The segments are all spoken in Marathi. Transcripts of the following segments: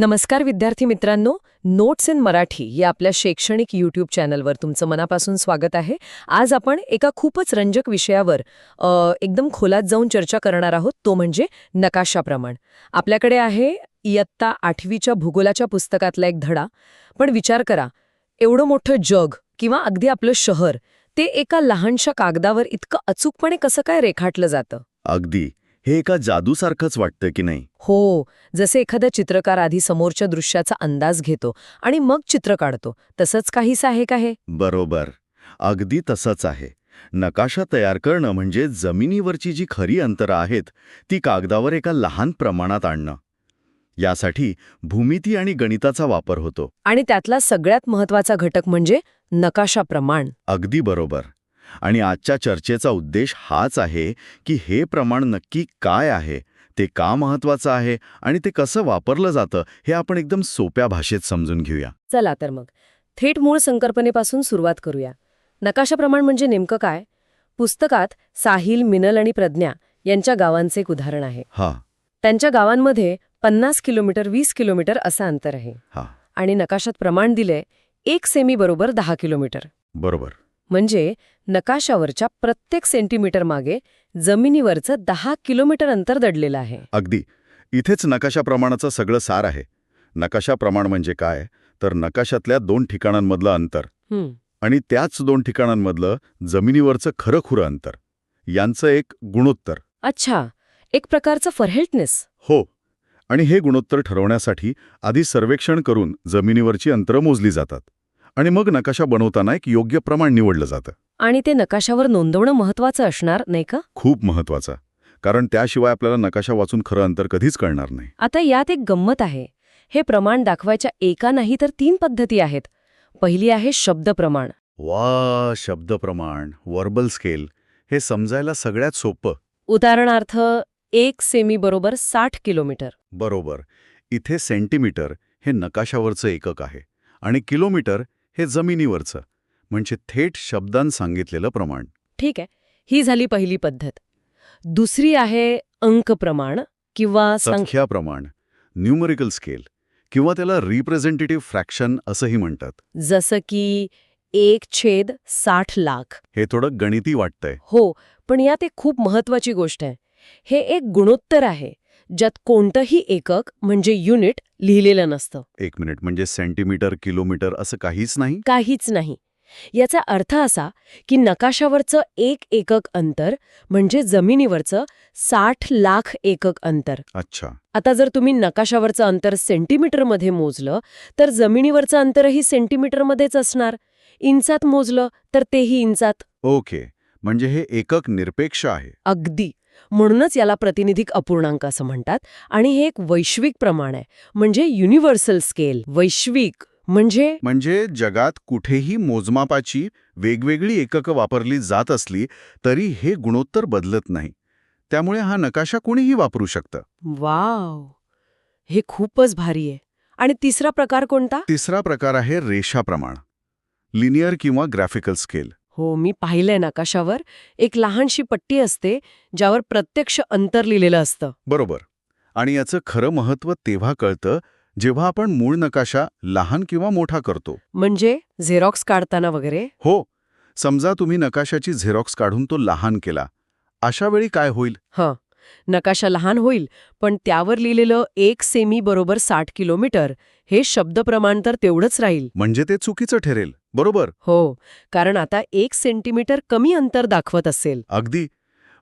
नमस्कार विद्यार्थी मित्रांनो नोट्स इन मराठी या आपल्या शैक्षणिक यूट्यूब चॅनलवर तुमचं मनापासून स्वागत आहे. आज आपण एका खूपच रंजक विषयावर एकदम खोलात जाऊन चर्चा करणार आहोत तो म्हणजे नकाशाप्रमाण आपल्याकडे आहे इयत्ता आठवीच्या भूगोलाच्या पुस्तकातला एक धडा. पण विचार करा एवढं मोठं जग किंवा अगदी आपलं शहर ते एका लहानशा कागदावर इतकं अचूकपणे कसं काय रेखाटलं जातं? अगदी. हे एका जादूसारखंच वाटतं की नाही? हो जसे एखादा चित्रकार आधी समोरच्या दृश्याचा अंदाज घेतो आणि मग चित्र काढतो तसंच काहीसं आहे का हे? बरोबर. अगदी तसंच आहे. नकाशा तयार करणं म्हणजे जमिनीवरची जी खरी अंतरं आहेत ती कागदावर एका लहान प्रमाणात आणणं. यासाठी भूमिती आणि गणिताचा वापर होतो. आणि त्यातला सगळ्यात महत्त्वाचा घटक म्हणजे नकाशा प्रमाण. अगदी बरोबर. आणि आजच्या चर्चेचा उद्देश हाच आहे की हे प्रमाण नक्की काय आहे ते का महत्वाचं आहे आणि ते कसं वापरलं जातं हे आपण एकदम सोप्या भाषेत समजून घेऊया. चला तर मग. थेट मूळ संकल्पनेपासून सुरुवात करूया. नकाशा प्रमाण म्हणजे नेमकं काय? पुस्तकात साहिल मिनल आणि प्रज्ञा यांच्या गावांचे एक उदाहरण आहे. हा. त्यांच्या गावांमध्ये पन्नास किलोमीटर वीस किलोमीटर असं अंतर आहे. हा. आणि नकाशात प्रमाण दिलंय एक सेमी बरोबर दहा किलोमीटर. बरोबर. म्हणजे नकाशावरच्या प्रत्येक सेंटीमीटर मागे जमिनीवरचं दहा किलोमीटर अंतर दडलेलं आहे. अगदी. इथेच नकाशा प्रमाणाचं सगळं सार आहे. नकाशा प्रमाण म्हणजे काय? तर नकाशातल्या दोन ठिकाणांमधलं अंतर. आणि त्याच दोन ठिकाणांमधलं जमिनीवरचं खरंखुरं अंतर. यांचं एक गुणोत्तर. अच्छा. एक प्रकारचं फरहेल्टनेस हो. आणि हे गुणोत्तर ठरवण्यासाठी आधी सर्वेक्षण करून जमिनीवरची अंतरं मोजली जातात. आणि मग नकाशा बनवताना एक योग्य प्रमाण निवडलं जातं. आणि ते नकाशावर नोंदवणं महत्वाचं असणार नाही का? खूप महत्वाचं कारण त्याशिवाय आपल्याला नकाशा वाचून खरं अंतर कधीच कळणार नाही. आता यात एक गंमत आहे. हे प्रमाण दाखवायच्या एका नाही तर तीन पद्धती आहेत. पहिली आहे शब्द प्रमाण. वा शब्द प्रमाण वर्बल स्केल हे समजायला सगळ्यात सोपं. उदाहरणार्थ एक सेमी बरोबर साठ किलोमीटर. बरोबर. इथे सेंटीमीटर हे नकाशावरचं एकक आहे. आणि किलोमीटर हे जमिनीवरचं म्हणजे थेट शब्दांत सांगितलेलं प्रमाण. ठीक आहे. ही झाली पहिली पद्धत. दुसरी आहे अंक प्रमाण किंवा संख्या प्रमाण न्यूमरिकल स्केल किंवा त्याला रिप्रेझेंटेटिव्ह फ्रॅक्शन असंही म्हणतात. जसं की एक छेद साठ लाख. हे थोडं गणिती वाटतंय. हो पण यात एक खूप महत्वाची गोष्ट आहे. हे एक गुणोत्तर आहे. ज्यात कोणतंही एकक म्हणजे युनिट लिहिलेलं नसतं. एक मिनिट म्हणजे सेंटीमीटर किलोमीटर असं काहीच नाही? काहीच नाही. याचा अर्थ असा की नकाशावरचं एक एकक अंतर म्हणजे जमिनीवरचं साठ लाख एकक अंतर. अच्छा. आता जर तुम्ही नकाशावरचं अंतर सेंटीमीटरमध्ये मोजलं तर जमिनीवरचं अंतरही सेंटीमीटरमध्येच असणार. इंचात मोजलं तर तेही इंचात. ओके. म्हणजे हे एकक निरपेक्ष आहे. अगदी. म्हणूनच याला प्रातिनिधिक अपूर्णांक असं म्हणतात. आणि हे एक वैश्विक प्रमाण आहे. म्हणजे युनिव्हर्सल स्केल वैश्विक म्हणजे? म्हणजे जगात कुठेही मोजमापाची वेगवेगळी एककं वापरली जात असली तरी हे गुणोत्तर बदलत नाही. त्यामुळे हा नकाशा कोणीही वापरू शकतं. वाव! हे खूपच भारी आहे. आणि तिसरा प्रकार कोणता? तिसरा प्रकार आहे रेषा प्रमाण. लिनियर किंवा ग्राफिकल स्केल. हो मी पाहिलंय नकाशावर. एक लहानशी पट्टी असते ज्यावर प्रत्यक्ष अंतर लिहिलेलं असतं. बरोबर. आणि याचं खरं महत्त्व तेव्हा कळतं जेव्हा आपण मूळ नकाशा लहान किंवा मोठा करतो. म्हणजे झेरॉक्स काढताना वगैरे? हो. समजा तुम्ही नकाशाची झेरॉक्स काढून तो लहान केला. अशा वेळी काय होईल? हं. नकाशा लहान होईल पण त्यावर लिहिलेलं एक सेमी बरोबर साठ किलोमीटर हे शब्द प्रमाण तर तेवढंच राहील. म्हणजे ते चुकीचं ठरेल बरोबर? हो कारण आता एक सेंटीमीटर कमी अंतर दाखवत असेल. अगदी.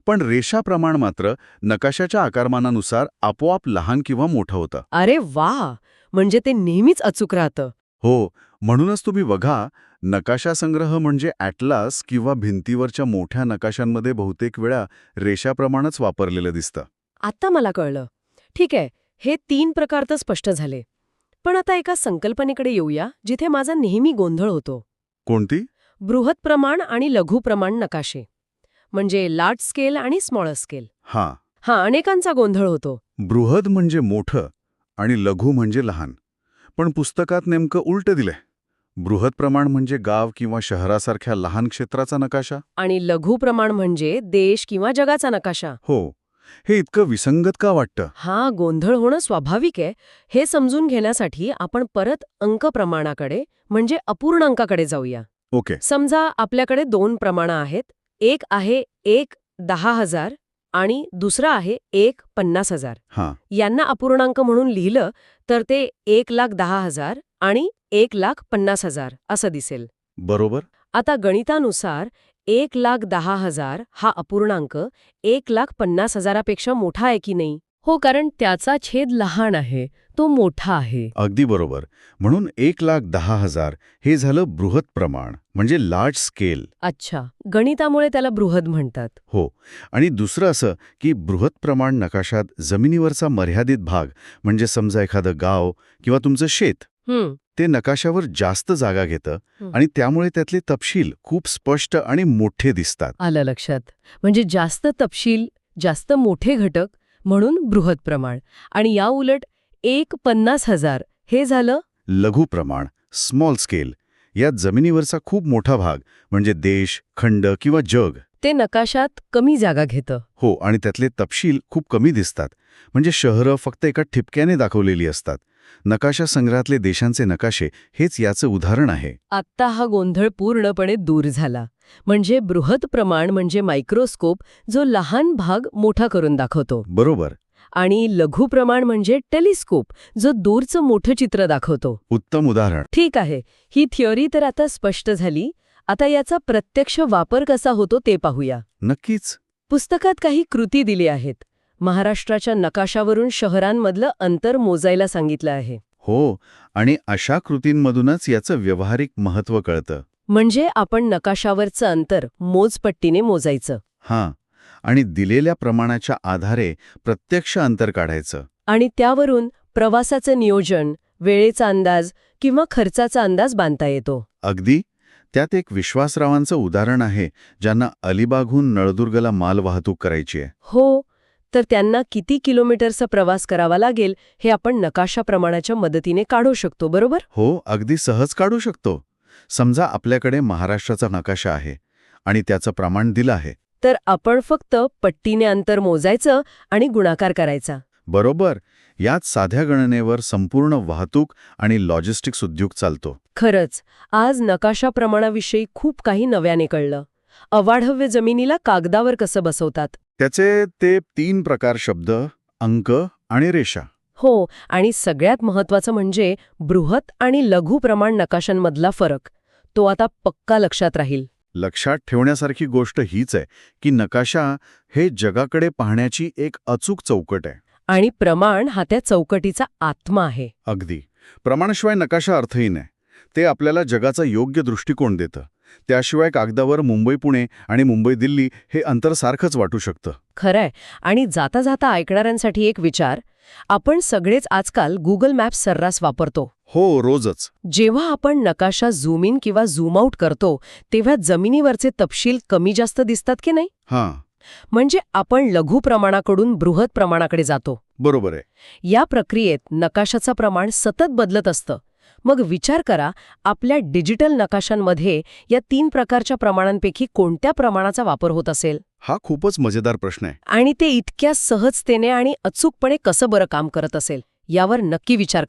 पण रेषा प्रमाण मात्र नकाशाच्या आकारमानानुसार आपोआप लहान किंवा मोठं होतं. अरे वा! म्हणजे ते नेहमीच अचूक राहतं. हो म्हणूनच तुम्ही बघा नकाशा संग्रह म्हणजे ॲटलास किंवा भिंतीवरच्या मोठ्या नकाशांमध्ये बहुतेक वेळा रेषाप्रमाणच वापरलेलं दिसतं. आता मला कळलं. ठीक आहे हे तीन प्रकार तर स्पष्ट झाले. पण आता एका संकल्पनेकडे येऊया जिथे माझा नेहमी गोंधळ होतो. कोणती? बृहत प्रमाण आणि लघु प्रमाण नकाशे. म्हणजे लार्ज स्केल आणि स्मॉल स्केल. हां. हा अनेकांचा गोंधळ होतो. बृहद म्हणजे मोठं आणि लघु म्हणजे लहान. पण पुस्तकात नेमकं उलटं दिलंय. बृहत प्रमाण म्हणजे गाव किंवा शहरासारख्या लहान क्षेत्राचा नकाशा? आणि लघु प्रमाण म्हणजे देश किंवा जगाचा नकाशा. हो. हे इतकं विसंगत का वाटतं? हा गोंधळ होणं स्वाभाविक आहे. हे समजून घेण्यासाठी आपण परत अंक प्रमाणाकडे म्हणजे अपूर्णांकाकडे जाऊया. ओके. समजा आपल्याकडे दोन प्रमाणं आहेत. एक आहे एक दहा हजार. आणि दुसरा आहे एक पन्नास हजार. यांना अपूर्णांक म्हणून लिहिलं तर ते एक लाख दहा हजार आणि एक लाख पन्नास हजार असं दिसेल. बरोबर. आता गणितानुसार एक लाख दहा हजार हा अपूर्णांक एक लाख पन्नास हजारापेक्षा मोठा आहे की नाही? हो कारण त्याचा छेद लहान आहे तो मोठा आहे. अगदी बरोबर. म्हणून एक लाख दहा हजार हे झालं बृहत प्रमाण म्हणजे लार्ज स्केल अच्छा गणितामुळे त्याला बृहद म्हणतात. हो आणि दुसरं असं की बृहत प्रमाण नकाशात जमिनीवरचा मर्यादित भाग म्हणजे समजा एखादं गाव किंवा तुमचं शेत ते नकाशावर जास्त जागा घेतं. आणि त्यामुळे त्यातले तपशील खूप स्पष्ट आणि मोठे दिसतात. आलं लक्षात. म्हणजे जास्त तपशील जास्त मोठे घटक म्हणून बृहत प्रमाण. आणि या उलट एक पन्नास हजार. हे झालं? लघु प्रमाण स्मॉल स्केल यात जमिनीवरचा खूप मोठा भाग म्हणजे देश खंड किंवा जग. ते नकाशात कमी जागा घेतं. हो आणि त्यातले तपशील खूप कमी दिसतात. म्हणजे शहरं फक्त एका ठिपक्याने दाखवलेली असतात. नकाशा संग्रहातले देशांचे नकाशे हेच याचं उदाहरण आहे. आत्ता हा गोंधळ पूर्णपणे दूर झाला. म्हणजे बृहत प्रमाण म्हणजे मायक्रोस्कोप जो लहान भाग मोठा करून दाखवतो. बरोबर. आणि लघु प्रमाण म्हणजे टेलिस्कोप जो दूरचं मोठं चित्र दाखवतो. उत्तम उदाहरण. ठीक आहे ही थिअरी तर आता स्पष्ट झाली. आता याचा प्रत्यक्ष वापर कसा होतो ते पाहूया. नक्कीच. पुस्तकात काही कृती दिली आहेत. महाराष्ट्राच्या नकाशावरून शहरांमधलं अंतर मोजायला सांगितलं आहे. हो आणि अशा कृतींमधूनच याचं व्यावहारिक महत्त्व कळतं. म्हणजे आपण नकाशावरचं अंतर मोजपट्टीने मोजायचं. हां आणि दिलेल्या प्रमाणाच्या आधारे प्रत्यक्ष अंतर काढायचं. आणि त्यावरून प्रवासाचं नियोजन वेळेचा अंदाज किंवा खर्चाचा अंदाज बांधता येतो. अगदी? त्यात एक विश्वासरावांचं उदाहरण आहे ज्यांना अलिबागहून नळदुर्गला माल वाहतूक करायची आहे. हो तर त्यांना किती किलोमीटरचा प्रवास करावा लागेल हे आपण नकाशा प्रमाणाच्या मदतीने काढू शकतो बरोबर? हो अगदी सहज काढू शकतो. समजा आपल्याकडे महाराष्ट्राचा नकाशा आहे आणि त्याचं प्रमाण दिलं आहे. तर आपण फक्त पट्टीने अंतर मोजायचं आणि गुणाकार करायचा. बरोबर. यात साध्या गणनेवर संपूर्ण वाहतूक आणि लॉजिस्टिक्स उद्योग चालतो. खरंच आज नकाशा प्रमाणाविषयी खूप काही नव्याने कळलं. अवाढव्य जमिनीला कागदावर कसं बसवतात? त्याचे ते तीन प्रकार शब्द अंक आणि रेषा. हो आणि सगळ्यात महत्वाचं म्हणजे बृहत आणि लघु प्रमाण नकाशांमधला फरक. तो आता पक्का लक्षात राहील. लक्षात ठेवण्यासारखी गोष्ट हीच आहे की नकाशा हे जगाकडे पाहण्याची एक अचूक चौकट आहे. आणि प्रमाण हा त्या चौकटीचा आत्मा आहे. अगदी. प्रमाणाशिवाय नकाशा अर्थहीन आहे. ते आपल्याला जगाचा योग्य दृष्टिकोन देतं. त्याशिवाय कागदावर मुंबई पुणे आणि मुंबई दिल्ली हे अंतर सारखंच वाटू शकतं. खरंय. आणि जाता जाता ऐकणाऱ्यांसाठी एक विचार आपण सगळेच आजकाल गुगल मॅप्स सर्रास वापरतो. हो रोजच. जेव्हा आपण नकाशा झूम इन किंवा झूम आउट करतो तेव्हा जमिनीवरचे तपशील कमी जास्त दिसतात की नाही? हां. म्हणजे आपण लघु प्रमाणाकडून बृहत प्रमाणाकडे जातो. बरोबर आहे. या प्रक्रियेत नकाशाचं प्रमाण सतत बदलत असतं. मग विचार करा आपल्या डिजिटल नकाशांमध्ये या तीन प्रकारच्या प्रमाणांपैकी कोणत्या प्रमाणाचा वापर होत असेल? हा खूपच मजेदार प्रश्न आहे. आणि ते इतक्या सहजतेने आणि अचूकपणे कसं बरं काम करत असेल यावर नक्की विचार